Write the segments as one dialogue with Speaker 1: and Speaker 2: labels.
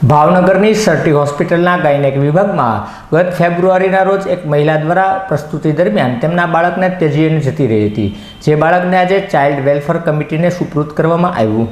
Speaker 1: ભાવનગરની સરટી હોસ્પિટલના ગાયનેક વિભાગમાં ગત ફેબ્રુઆરીના રોજ એક મહિલા દ્વારા પ્રસ્તુતિ દરમિયાન તેમના બાળકને તેજીને જતી રહી હતી. જે બાળકને આજે ચાઇલ્ડ વેલફેર કમિટીને સુપૃત કરવામાં આવ્યું.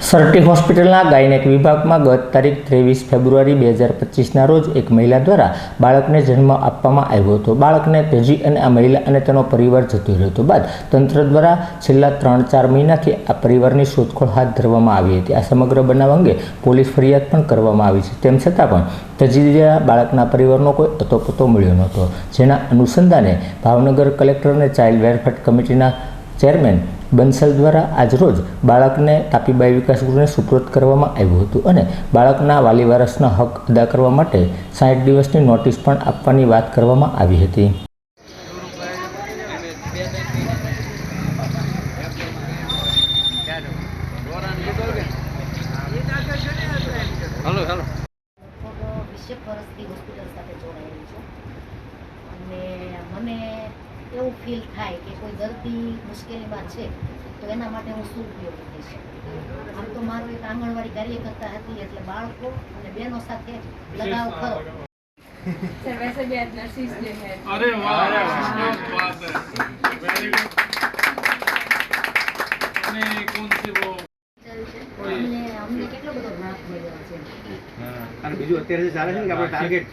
Speaker 1: સરટી હોસ્પિટલના ગાયનેક વિભાગમાં ગત તારીખ ત્રેવીસ ફેબ્રુઆરી બે હજાર પચીસના રોજ એક મહિલા દ્વારા બાળકને જન્મ આપવામાં આવ્યો હતો. બાળકને તેજી અને આ મહિલા અને તેનો પરિવાર જતો રહ્યો બાદ તંત્ર દ્વારા છેલ્લા ત્રણ ચાર મહિનાથી આ પરિવારની શોધખોળ હાથ ધરવામાં આવી હતી. આ સમગ્ર બનાવ અંગે પોલીસ ફરિયાદ પણ કરવામાં આવી છે. તેમ છતાં પણ તજી ગયા બાળકના પરિવારનો કોઈ અતોપતો મળ્યો નહોતો, જેના અનુસંધાને ભાવનગર કલેક્ટર અને ચાઇલ્ડ વેલફેર કમિટીના ચેરમેન બંસલ દ્વારા આજરોજ બાળકને તાપીબાઈ વિકાસ ગૃહને સુપ્રત કરવામાં આવ્યું હતું અને બાળકના વાલી વારસના હક અદા કરવા માટે સાઠ દિવસની નોટિસ પણ આપવાની વાત કરવામાં આવી હતી.
Speaker 2: Hello hello.
Speaker 3: લગભગ વીસેક વર્ષથી હોસ્પિટલ સાથે જોડાયેલી છું. અને મને એવું ફીલ થાય કે કોઈ દર્દી મુશ્કેલીમાં છે તો એના માટે હું શું ઉપયોગ કરીશ? આમ તો મારું એક આંગણવાડી કાર્યકર્તા હતી એટલે બાળકો અને બહેનો સાથે લગાવ ખરો.
Speaker 4: અત્યારે ચાલે છે ને આપણે ટાર્ગેટ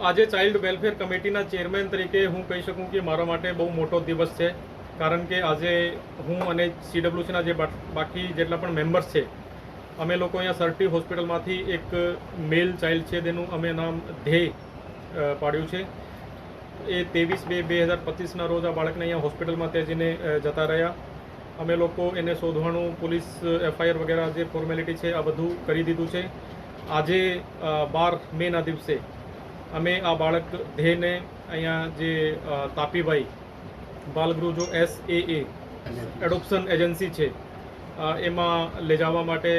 Speaker 2: આજે ચાઇલ્ડ વેલફેર કમિટીના ચેરમેન તરીકે હું કહી શકું કે મારા માટે બહુ મોટો દિવસ છે. કારણ કે આજે હું અને સીડબ્લ્યુસીના જે બાકી જેટલા પણ મેમ્બર્સ છે અમે લોકો અહીંયા સરટી હોસ્પિટલમાંથી એક મેલ ચાઇલ્ડ છે તેનું અમે નામ ધ્યેય પાડ્યું છે. એ ત્રેવીસ બે બે હજાર પચીસના રોજ આ બાળકને અહીંયા હોસ્પિટલમાં ત્યાજીને અ, જતા રહ્યા. અમે લોકો એને શોધવાનું પોલીસ એફઆઈઆર વગેરે જે ફોર્મેલિટી છે આ બધું કરી દીધું છે. આજે બાર મેના દિવસે અમે આ બાળક ધ્યેયને અહીંયા જે તાપીભાઈ બાલગૃહ જો એસ એ એડોપ્શન એજન્સી છે એમાં લઈ જવા માટે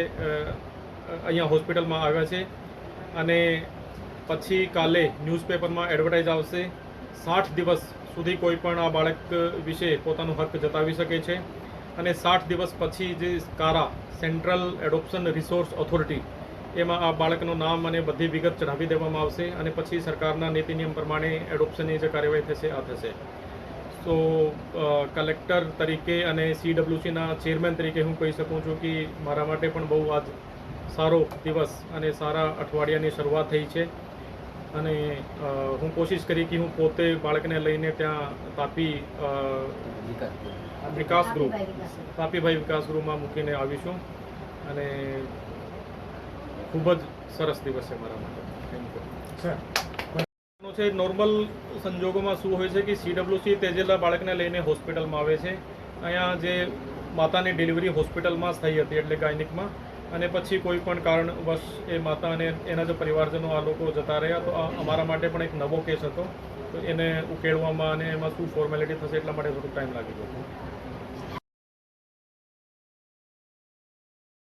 Speaker 2: અહીંયા હોસ્પિટલમાં આવ્યા છે. અને પછી કાલે ન્યૂઝપેપરમાં એડવર્ટાઇઝ આવશે, સાઠ દિવસ સુધી કોઈ પણ આ બાળક વિશે પોતાનો હક જતાવી શકે છે. અને સાઠ દિવસ પછી જે કારા સેન્ટ્રલ એડોપ્શન રિસોર્સ ઓથોરિટી એમાં આ બાળકનું નામ અને બધી વિગત ચઢાવી દેવામાં આવશે અને પછી સરકારના નીતિ નિયમ પ્રમાણે એડોપ્શનની જે કાર્યવાહી થશે, આ થશે. તો કલેક્ટર તરીકે અને સીડબ્લ્યુસીના ચેરમેન તરીકે હું કહી શકું છું કે મારા માટે પણ બહુ આજ સારો દિવસ અને સારા અઠવાડિયાની શરૂઆત થઈ છે. અને હું કોશિશ કરી કે હું પોતે બાળકને લઈને ત્યાં તાપી વિકાસ ગૃહ. તાપીભાઈ વિકાસ ગૃહમાં મૂકીને આવીશું અને ખૂબ જ સરસ દિવસ છે મારા માટે. નું છે નોર્મલ સંજોગોમાં શું હોય છે કે સીડબ્લ્યુસી તેજેલા બાળકને લઈને હોસ્પિટલમાં આવે છે. અહીંયા જે માતાની ડિલિવરી હોસ્પિટલમાં થઈ હતી, એટલે ગાયનિકમાં. અને પછી કોઈ પણ કારણવશ એ માતા અને એના જે પરિવારજનો આ લોકો જતા રહ્યા. તો અમારા માટે પણ એક નવો કેસ હતો. તો એને ઉકેળવામાં અને એમાં શું ફોર્મેલિટી થશે એટલા માટે થોડું ટાઈમ લાગી ગયો.